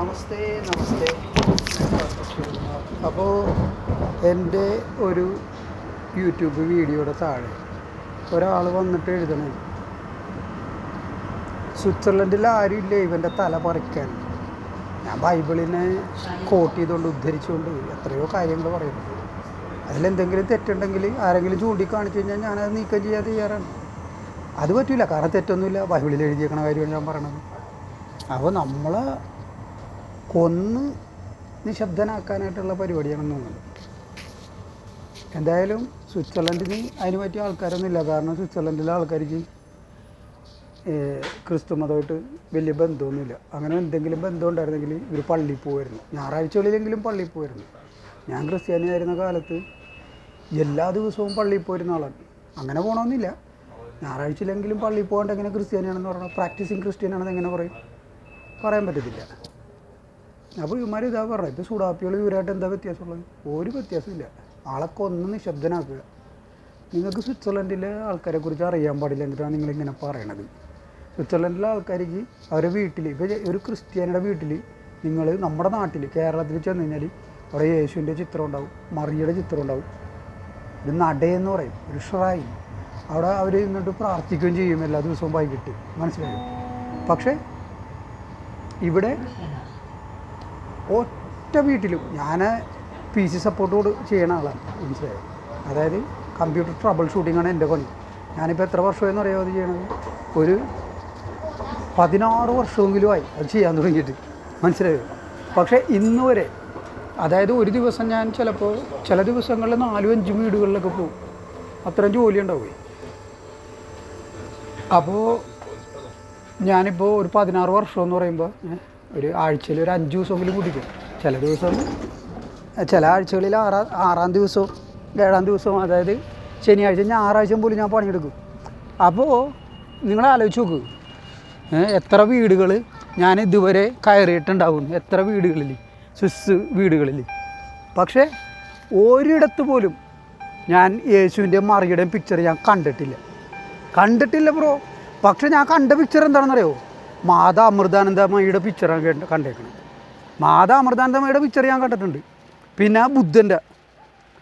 നമസ്തേ നമസ്തേ. അപ്പോൾ എന്റെ ഒരു യൂട്യൂബ് വീഡിയോയുടെ താഴെ ഒരാൾ വന്നിട്ട് എഴുതണേ. സ്വിറ്റ്സർലൻഡിൽ ആരും ഇല്ല ഇവന്റെ തല പറിക്കാൻ. ഞാൻ ബൈബിളിനെ കോട്ട് ചെയ്തുകൊണ്ട് ഉദ്ധരിച്ചുകൊണ്ട് എത്രയോ കാര്യങ്ങൾ പറയുന്നു. അതിലെന്തെങ്കിലും തെറ്റുണ്ടെങ്കിൽ ആരെങ്കിലും ചൂണ്ടിക്കാണിച്ചു കഴിഞ്ഞാൽ ഞാനത് നീക്കം ചെയ്യാൻ തയ്യാറാണ്. അത് പറ്റില്ല കാരണം തെറ്റൊന്നുമില്ല. ബൈബിളിൽ എഴുതിയേക്കണ കാര്യമാണ് ഞാൻ പറയണത്. അപ്പോൾ നമ്മളെ കൊന്ന് നിശബ്ദനാക്കാനായിട്ടുള്ള പരിപാടിയാണെന്ന് തോന്നുന്നത് എന്തായാലും സ്വിറ്റ്സർലൻഡിന് അതിന് പറ്റിയ ആൾക്കാരൊന്നുമില്ല. കാരണം സ്വിറ്റ്സർലൻഡിലെ ആൾക്കാർക്ക് ക്രിസ്തു മതമായിട്ട് വലിയ ബന്ധമൊന്നുമില്ല. അങ്ങനെ എന്തെങ്കിലും ബന്ധം ഉണ്ടായിരുന്നെങ്കിൽ ഇവർ പള്ളിയിൽ പോകുമായിരുന്നു ഞായറാഴ്ചകളിലെങ്കിലും പള്ളിയിൽ പോകുമായിരുന്നു ഞാൻ ക്രിസ്ത്യാനിയായിരുന്ന കാലത്ത് എല്ലാ ദിവസവും പള്ളിയിൽ പോയിരുന്ന ആളാണ്. അങ്ങനെ പോകണമെന്നില്ല ഞായറാഴ്ചയിലെങ്കിലും പള്ളിയിൽ പോകാണ്ട് എങ്ങനെ ക്രിസ്ത്യാനിയാണെന്ന് പറഞ്ഞാൽ പ്രാക്ടീസിങ് ക്രിസ്ത്യാനിയാണെന്ന് എങ്ങനെ പറയും? പറയാൻ പറ്റത്തില്ല. അപ്പോൾ ഇവന്മാർ ഇതാ പറഞ്ഞത് ഇപ്പോൾ സുഡാപ്പികൾ ഇവരായിട്ട് എന്താ വ്യത്യാസമുള്ളത്? ഒരു വ്യത്യാസമില്ല. ആളെ കൊന്ന് നിശബ്ദനാക്കുക. നിങ്ങൾക്ക് സ്വിറ്റ്സർലൻഡിലെ ആൾക്കാരെ കുറിച്ച് അറിയാൻ പാടില്ല എന്നിട്ടാണ് നിങ്ങളിങ്ങനെ പറയണത്. സ്വിറ്റ്സർലൻഡിലെ ആൾക്കാർക്ക് അവരുടെ വീട്ടിൽ ഇപ്പോൾ ഒരു ക്രിസ്ത്യാനിയുടെ വീട്ടിൽ നിങ്ങൾ നമ്മുടെ നാട്ടിൽ കേരളത്തിൽ ചെന്ന് കഴിഞ്ഞാൽ അവിടെ യേശുവിന്റെ ചിത്രം ഉണ്ടാവും മറിയുടെ ചിത്രം ഉണ്ടാവും. ഒരു നടയെന്ന് പറയും ഒരു ഷ്രൈൻ അവിടെ അവർ നിന്നിട്ട് പ്രാർത്ഥിക്കുകയും ചെയ്യും എല്ലാ ദിവസവും വൈകിട്ട്. മനസ്സിലായോ? പക്ഷേ ഇവിടെ ഒറ്റ വീട്ടിലും ഞാൻ പി സി സപ്പോർട്ടോട് ചെയ്യണ ആളാണ് മനസ്സിലായത് അതായത് കമ്പ്യൂട്ടർ ട്രബിൾ ഷൂട്ടിങ്ങാണ് എന്റെ പണി. ഞാനിപ്പോൾ എത്ര വർഷമായെന്ന് അറിയാമോ അത് ചെയ്യണത്? ഒരു പതിനാറ് വർഷമെങ്കിലും ആയി അത് ചെയ്യാൻ തുടങ്ങിയിട്ട് മനസ്സിലായത് പക്ഷേ ഇന്ന് വരെ അതായത് ഒരു ദിവസം ഞാൻ ചിലപ്പോൾ ചില ദിവസങ്ങളിൽ നാലും അഞ്ചും വീടുകളിലൊക്കെ പോകും. അത്രയും ജോലി ഉണ്ടാവുകയും അപ്പോൾ ഞാനിപ്പോൾ ഒരു പതിനാറ് വർഷം എന്ന് പറയുമ്പോൾ ഏ, ഒരു ആഴ്ചയിൽ ഒരു അഞ്ച് ദിവസമെങ്കിലും കുടിക്കും. ചില ദിവസം ചില ആഴ്ചകളിൽ ആറാം ആറാം ദിവസവും ഏഴാം ദിവസവും അതായത് ശനിയാഴ്ച ഞായറാഴ്ച പോലും ഞാൻ പണിയെടുക്കും. അപ്പോൾ നിങ്ങൾ ആലോചിച്ച് നോക്ക്. എത്ര വീടുകൾ ഞാൻ ഇതുവരെ കയറിയിട്ടുണ്ടാവും. എത്ര വീടുകളിൽ സ്വിസ് വീടുകളിൽ പക്ഷേ ഒരിടത്ത് പോലും ഞാൻ യേശുവിന്റെ മറിയുടെയും പിക്ചർ ഞാൻ കണ്ടിട്ടില്ല. കണ്ടിട്ടില്ല ബ്രോ പക്ഷെ ഞാൻ കണ്ട പിക്ചർ എന്താണെന്നറിയോ? മാതാ അമൃതാനന്ദമയുടെ പിക്ചറാണ് കണ്ട കണ്ടേക്കുന്നത് മാതാ അമൃതാനന്ദമയുടെ പിക്ചർ ഞാൻ കണ്ടിട്ടുണ്ട്. പിന്നെ ബുദ്ധന്റെ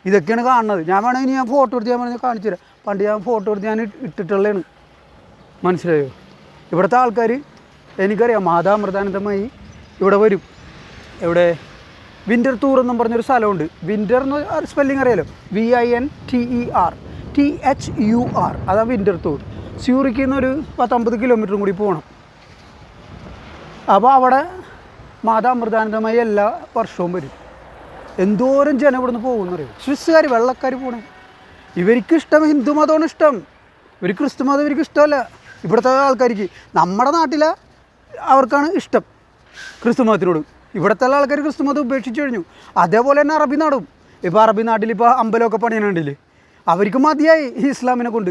ഇതൊക്കെയാണ് കാണുന്നത്. ഞാൻ വേണമെങ്കിൽ ഞാൻ ഫോട്ടോ എടുത്ത് ഞാൻ കാണിച്ചു തരാം. പണ്ട് ഞാൻ ഫോട്ടോ എടുത്ത് ഞാൻ ഇട്ട് ഇട്ടിട്ടുള്ളതാണ്. മനസ്സിലായോ? ഇവിടുത്തെ ആൾക്കാർ എനിക്കറിയാം മാതാ അമൃതാനന്ദമായി ഇവിടെ വരും. ഇവിടെ വിന്റർ ടൂർ എന്നും പറഞ്ഞൊരു സ്ഥലമുണ്ട്. വിന്റർ എന്ന് സ്പെല്ലിംഗ് അറിയാലോ? V I N T E R T H U R അതാണ് വിന്റർ ടൂർ ഒരു പത്തൊമ്പത് കിലോമീറ്ററും കൂടി പോകണം അപ്പോൾ അവിടെ മാതാ എല്ലാ വർഷവും വരും. എന്തോരം ജനം ഇവിടെ നിന്ന് പോകുന്നറിയോ? സ്വിസ്സുകാർ വെള്ളക്കാർ പോണേ. ഇവർക്ക് ഇഷ്ടം ഹിന്ദു മതമാണ് ഇഷ്ടം. ഒരു ക്രിസ്തു മതം ഇവർക്ക് ഇഷ്ടമല്ല. ഇവിടുത്തെ ആൾക്കാർക്ക് നമ്മുടെ നാട്ടിലെ അവർക്കാണ് ഇഷ്ടം ക്രിസ്തു മതത്തിനോട്. ഇവിടുത്തെ ആൾക്കാർ ക്രിസ്തു മതം ഉപേക്ഷിച്ച് കഴിഞ്ഞു. അതേപോലെ തന്നെ അറബി നാടും. ഇപ്പോൾ അറബി നാട്ടിൽ ഇപ്പോൾ അമ്പലമൊക്കെ പണിയണുണ്ടില്ലേ? അവർക്ക് മതിയായി ഈ ഇസ്ലാമിനെ കൊണ്ട്.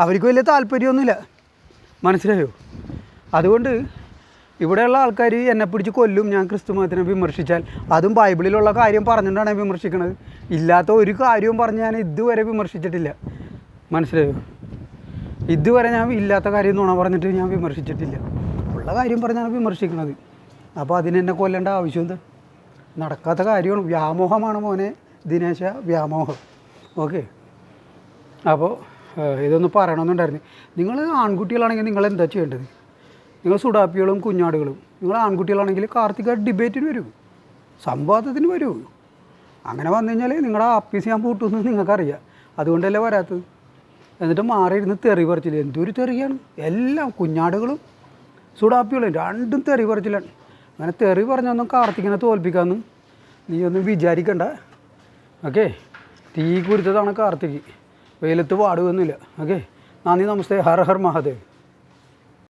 അവർക്ക് വലിയ താല്പര്യമൊന്നുമില്ല. മനസ്സിലായോ? അതുകൊണ്ട് ഇവിടെയുള്ള ആൾക്കാർ എന്നെ പിടിച്ച് കൊല്ലും ഞാൻ ക്രിസ്തു മതത്തിനെ വിമർശിച്ചാൽ. അതും ബൈബിളിലുള്ള കാര്യം പറഞ്ഞുകൊണ്ടാണ് വിമർശിക്കുന്നത് ഇല്ലാത്ത ഒരു കാര്യവും പറഞ്ഞ് ഞാൻ ഇതുവരെ വിമർശിച്ചിട്ടില്ല. മനസ്സിലായോ? ഇതുവരെ ഞാൻ ഇല്ലാത്ത കാര്യം നുണ പറഞ്ഞിട്ട് ഞാൻ വിമർശിച്ചിട്ടില്ല. ഉള്ള കാര്യം പറഞ്ഞാണ് വിമർശിക്കുന്നത് അപ്പോൾ അതിനെന്നെ കൊല്ലേണ്ട ആവശ്യം എന്താ? നടക്കാത്ത കാര്യമാണ്. വ്യാമോഹമാണ് മോനെ. ദിനേശ വ്യാമോഹം. ഓക്കെ? അപ്പോൾ ഇതൊന്ന് പറയണമെന്നുണ്ടായിരുന്നു. നിങ്ങൾ ആൺകുട്ടികളാണെങ്കിൽ നിങ്ങൾ എന്താ ചെയ്യേണ്ടത്? നിങ്ങൾ സുഡാപ്പികളും കുഞ്ഞാടുകളും നിങ്ങൾ ആൺകുട്ടികളാണെങ്കിൽ കാർത്തിക ഡിബേറ്റിന് വരും സംവാദത്തിന് വരൂ. അങ്ങനെ വന്നു കഴിഞ്ഞാൽ നിങ്ങളുടെ ആപ്പീസ് ഞാൻ പൂട്ടുമെന്ന് നിങ്ങൾക്കറിയാം. അതുകൊണ്ടല്ലേ വരാത്തത്? എന്നിട്ട് മാറിയിരുന്ന് തെറി പറിച്ചില്ല? എന്തൊരു തെറിയാണ്? എല്ലാം കുഞ്ഞാടുകളും സുഡാപ്പികളും രണ്ടും തെറി പറിച്ചില്ലാണ് അങ്ങനെ തെറി പറഞ്ഞൊന്നും കാർത്തികനെ തോൽപ്പിക്കാമെന്ന് നീ ഒന്നും വിചാരിക്കണ്ട. ഓക്കെ? തീ കുരുത്തതാണ് കാർത്തിക്. വെയിലത്ത് പാടുകയൊന്നുമില്ല ഓക്കെ? നന്ദി നമസ്തേ. ഹർ ഹർ മഹാദേവ്.